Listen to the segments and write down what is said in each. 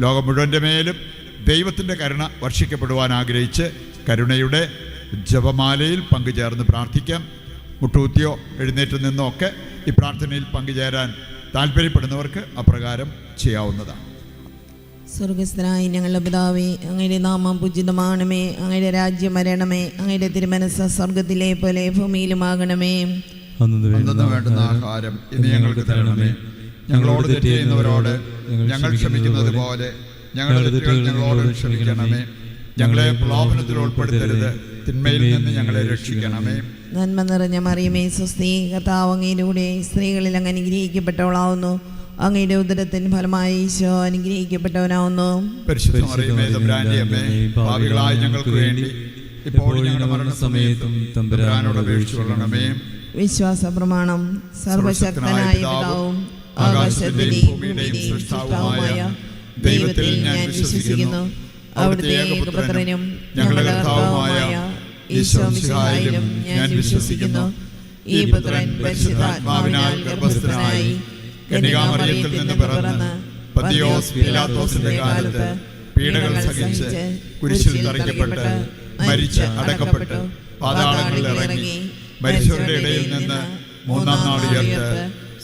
ലോകം മുഴുവന്റെ മേലും ദൈവത്തിന്റെ കരുണ വർഷിക്കപ്പെടുവാൻ ആഗ്രഹിച്ച് കരുണയുടെ ജപമാലയിൽ പങ്കുചേർന്ന് പ്രാർത്ഥിക്കാം. മുട്ടൂത്തിയോ എഴുന്നേറ്റ് നിന്നോ ഒക്കെ ഈ പ്രാർത്ഥനയിൽ പങ്കുചേരാൻ താല്പര്യപ്പെടുന്നവർക്ക് അപ്രകാരം ചെയ്യാവുന്നതാണ്. സ്വർഗസ്ഥനായ ഞങ്ങളുടെ പിതാവേ അങ്ങയുടെ നാമം പൂജിതമാണമേ അങ്ങയുടെ രാജ്യം വരണമേ അങ്ങയുടെ തിരുമനസ് സ്വർഗത്തിലെ പോലെ ഭൂമിയിലുമാകണമേ. വേണ്ടുന്ന ആഹാരം ഇന്ന് ഞങ്ങൾക്ക് തരണമേ. ഞങ്ങളോട് തെറ്റ് ചെയ്യുന്നവരോട് ഞങ്ങൾ ക്ഷമിക്കുന്നത് പോലെ ഞങ്ങളുടെ തെറ്റുകൾ ഞങ്ങളോട് ക്ഷമിക്കണമേ. ഞങ്ങളെ പ്രലോഭനത്തിൽ ഉൾപ്പെടുത്തരുത്. തിന്മയിൽ നിന്ന് ഞങ്ങളെ രക്ഷിക്കണമേ. നന്മ നിറഞ്ഞ മറിയമേ സ്വസ്തി കർത്താവ് അങ്ങയിലൂടെ സ്ത്രീകളിൽ അങ്ങ് അനുഗ്രഹിക്കപ്പെട്ടവളാവുന്നു. അങ്ങയുടെ ഉദരത്തിന് ഫലമായി ഈശോ അനുഗ്രഹിക്കപ്പെട്ടവനാവുന്നു. ഭാവികളായ ഞങ്ങൾക്ക് വേണ്ടി ഇപ്പോൾ ഞങ്ങളുടെ മരണസമയത്തും തമ്പുരാനോട് അപേക്ഷിച്ചുകൊള്ളണമേ വിശ്വാസ പ്രമാണം സർവശക്തനായ പിതാവും ആകാശത്തിന്റെയും ഭൂമിയുടെയും സൃഷ്ടാവുമായ ദൈവത്തിൽ ഞാൻ വിശ്വസിക്കുന്നു. അവിടുത്തെ ഏകപുത്രനും ഞങ്ങളുടെ കർത്താവുമായ ഈശോ മിശിഹായിലും ഞാൻ വിശ്വസിക്കുന്നു. ഈ പുത്രൻ പരിശുദ്ധാത്മാവിനാൽ ഗർഭസ്ഥനായി കന്യകാമറിയത്തിൽ നിന്ന് പിറന്ന് പതിയോസ് പിലാത്തോസിന്റെ കാലത്ത് പീഡകൾ സഹിച്ച് കുരിശിൽ തറയ്ക്കപ്പെട്ട് മരിച്ച് അടക്കപ്പെട്ട്. പാതാളങ്ങളിൽ ഇറങ്ങി മരിച്ചവരുടെ ഇടയിൽ നിന്ന് മൂന്നാം നാൾ ഉയർത്ത്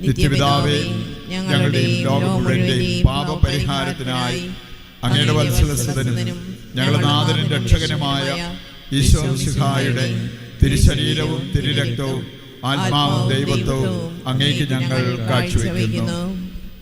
നിത്യപിതാവേ ഞങ്ങളുടെയും ലോകം മുഴുവന്റെയും പാപപരിഹാരത്തിനായി അങ്ങയുടെ വത്സലസുതനും ഞങ്ങളുടെ നാഥനും രക്ഷകനുമായ ഈശോ സിഹായുടെ തിരുശരീരവും തിരുരക്തവും ആത്മാവും ദൈവത്വവും അങ്ങേക്ക് ഞങ്ങൾ കാഴ്ചവെക്കുന്നു.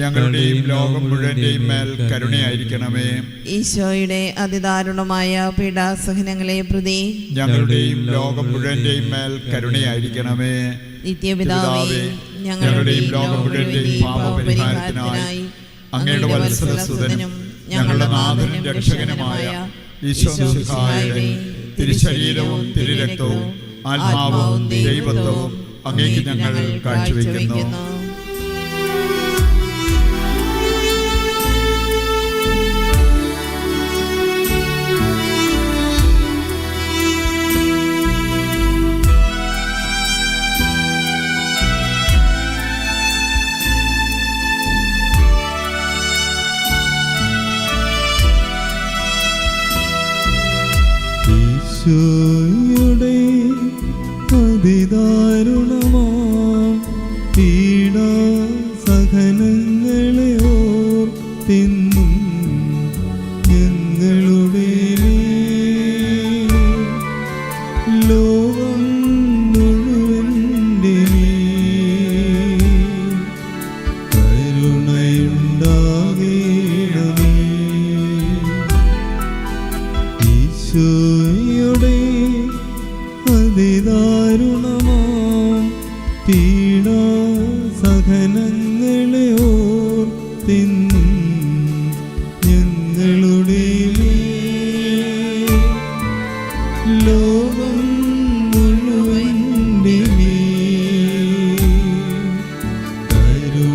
ഞങ്ങളുടെയും ലോകം മുഴുവന്റെയും മേൽ കരുണയായിരിക്കണമേ. ഈശോയുടെ അതിദാരുണമായ പീഡാസഹനങ്ങളെ പ്രതി ഞങ്ങളുടെയും ലോകം മുഴുവന്റെയും മേൽ കരുണയായിരിക്കണമേ. നിത്യപിതാവേ ഞങ്ങളുടെയും ലോകം മുഴുവന്റെയും പാപപരിഹാരത്തിനായി അങ്ങയുടെ വത്സരസുതനും ഞങ്ങളുടെ നാഥനും രക്ഷകനുമായ ഈശോ മിശിഹായുടെ തിരുശരീരവും തിരുരക്തവും ആത്മാവും ദൈവത്വവും അങ്ങേക്ക് ഞങ്ങൾ കാഴ്ചവെക്കുന്നു. പീഡ സഹനങ്ങളെ ഓർത്തിന്നും ഞങ്ങളുടെ ലോകം മുഴുവന്റെ മേൽ കരുണയുണ്ടാകണമേ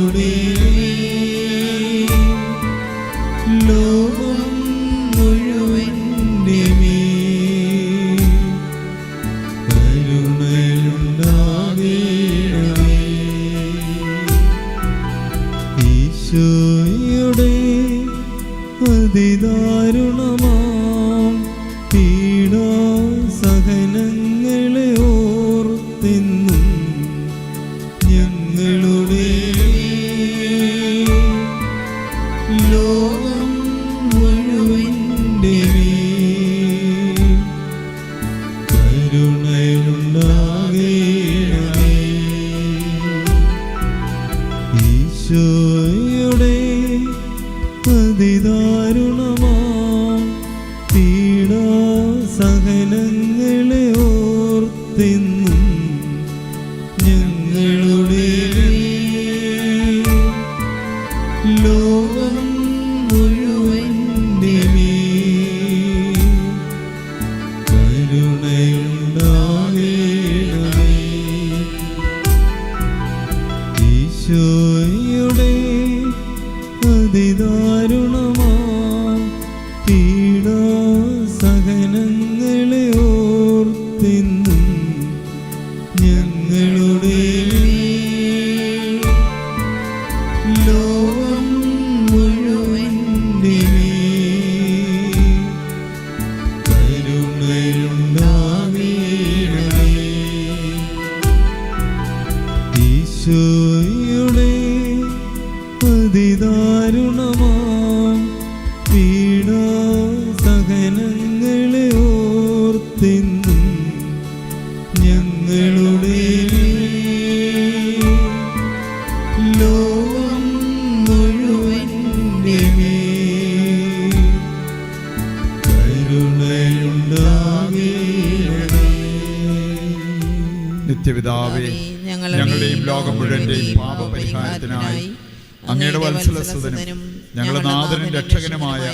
അതിദാരുണമാ പീഡ സഹനങ്ങളെ ഓർത്തിന്നും ഞങ്ങളുടെ ലോകം മുഴുവന്റെ മേൽ കരുണയുണ്ടാകണമേ നിത്യപിതാവേ ഞങ്ങളുടെയും ലോകം മുഴുവന്റെയും പാപപരിഹാരത്തിനായി അങ്ങയുടെ വത്സലസുതനും ഞങ്ങളുടെ നാഥനും രക്ഷകനുമായ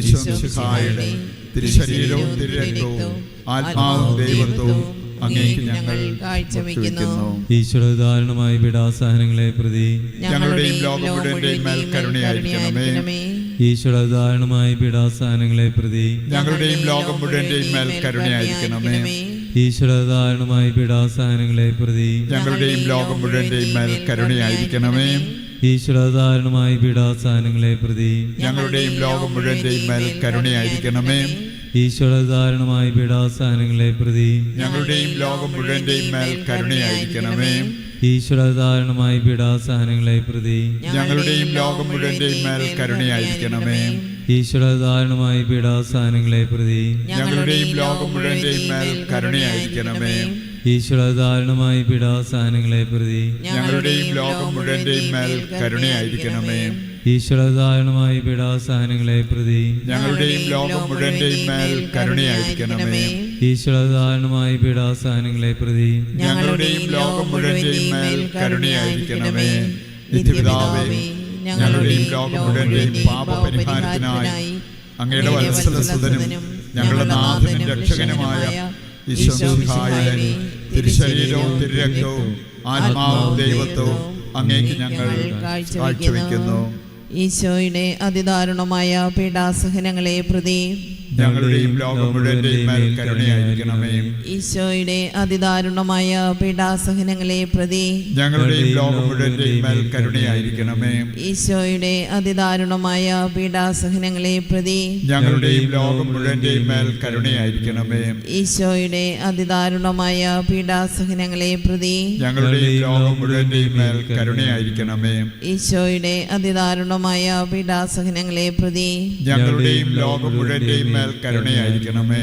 ഈശ്വരയുടെ തിരുശരീരവും തിരുരക്തവും ആത്മാവും ദൈവത്വവും ഞങ്ങൾ കാഴ്ചവെക്കുന്നു. ഈശ്വരധാരണമായ പീഡാസഹനങ്ങളെ പ്രതി. ഞങ്ങളുടെയും ലോകം മുഴുവന്റെയും മേൽ കരുണയായിരിക്കണമേ. ഈശ്വരധാരണമായ പീഡാസഹനങ്ങളെ പ്രതി. ഞങ്ങളുടെയും ലോകം മുഴുവന്റെയും മേൽ കരുണയായിരിക്കണമേ. ഈശ്വരധാരണമായ പീഡാസഹനങ്ങളെ പ്രതി. ഞങ്ങളുടെയും ലോകം മുഴുവന്റെയും മേൽ കരുണയായിരിക്കണമേ. ഈശ്വരധാരണമായ പീഡാസഹനങ്ങളെ പ്രതി. ഞങ്ങളുടെയും ലോകം മുഴുവന്റെയും മേൽ കരുണയായിരിക്കണമേ. ഈശ്വരധാരണമായ പീഡാസഹനങ്ങളെ പ്രതി. ഞങ്ങളുടെയും ലോകം മുഴുവന്റെയും മേൽ കരുണയായിരിക്കണമേ. ഈശ്വരധാരണമായ പീഡാസഹനങ്ങളെ പ്രതി. ഞങ്ങളുടെയും ലോകം മുഴുവന്റെയും മേൽ കരുണയായിരിക്കണമേ. ഈശ്വരധാരണമായ പീഡാസഹനങ്ങളെ പ്രതി. ഞങ്ങളുടെയും ലോകം മുഴുവന്റെയും മേൽ കരുണയായിരിക്കണമേ. ഈശ്വരധാരണമായ പീഡാസഹനങ്ങളെ പ്രതി. ഞങ്ങളുടെയും ലോകം മുഴുവന്റെയും മേൽ കരുണയായിരിക്കണമേ. ഈശ്വരധാരണമായ പീഡാസഹനങ്ങളെ പ്രതി ഞങ്ങളുടെയും ലോകം മുഴുവന്റെയും മേൽ കരുണയായിരിക്കണമേ. ഈശ്വരധാരണമായ പീഡാസഹനങ്ങളെ പ്രതി ഞങ്ങളുടെയും ലോകം മുഴുവന്റെയും മേൽ കരുണയായിരിക്കണമേ. നിത്യപിതാവേ ഞങ്ങളുടെയും ലോകം മുഴുവന്റെയും പാപപരിഹാരത്തിനായി അങ്ങയുടെ വത്സലസുതനും ഞങ്ങളുടെ നാഥനും രക്ഷകനുമായ ഈശ്വരഹായുടെ തിരുശരീരവും തിരുരക്തവും ആത്മാവും ദൈവത്വവും അങ്ങേക്ക് ഞങ്ങൾ കാഴ്ചവെക്കുന്നു. ഈശോയുടെ അതിദാരുണമായ പീഡാസഹനങ്ങളെ പ്രതി ഞങ്ങളുടെയും ലോകം മുഴുവന്റെയും കരുണയായിരിക്കണമേ. ഈശോയുടെ അതിദാരുണമായ പീഡാസഹനങ്ങളെ പ്രതി ഞങ്ങളുടെയും ലോകം മുഴുവന്റെയും കരുണയായിരിക്കണമേ. ഈശോയുടെ അതിദാരുണമായ പീഡാസഹനങ്ങളെ പ്രതി ഞങ്ങളുടെയും ലോകം മുഴുവന്റെയും കരുണയായിരിക്കണമേ. ഈശോയുടെ അതിദാരുണമായ പീഡാസഹനങ്ങളെ പ്രതി ഞങ്ങളുടെയും ലോകം മുഴുവന്റെയും കരുണയായിരിക്കണമേ. ഈശോയുടെ അതിദാരുണമായ പീഡാസഹനങ്ങളെ പ്രതി ഞങ്ങളുടെയും ലോകം മുഴുവന്റെയും മേൽ കരുണയായിരിക്കണമേ.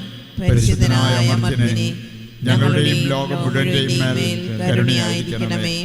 പരിശുദ്ധനായ മർദ്ദിനെ ഞങ്ങളുടെയും ലോകം മുഴുവന്റെയും മേൽ കരുണയായിരിക്കണമേ.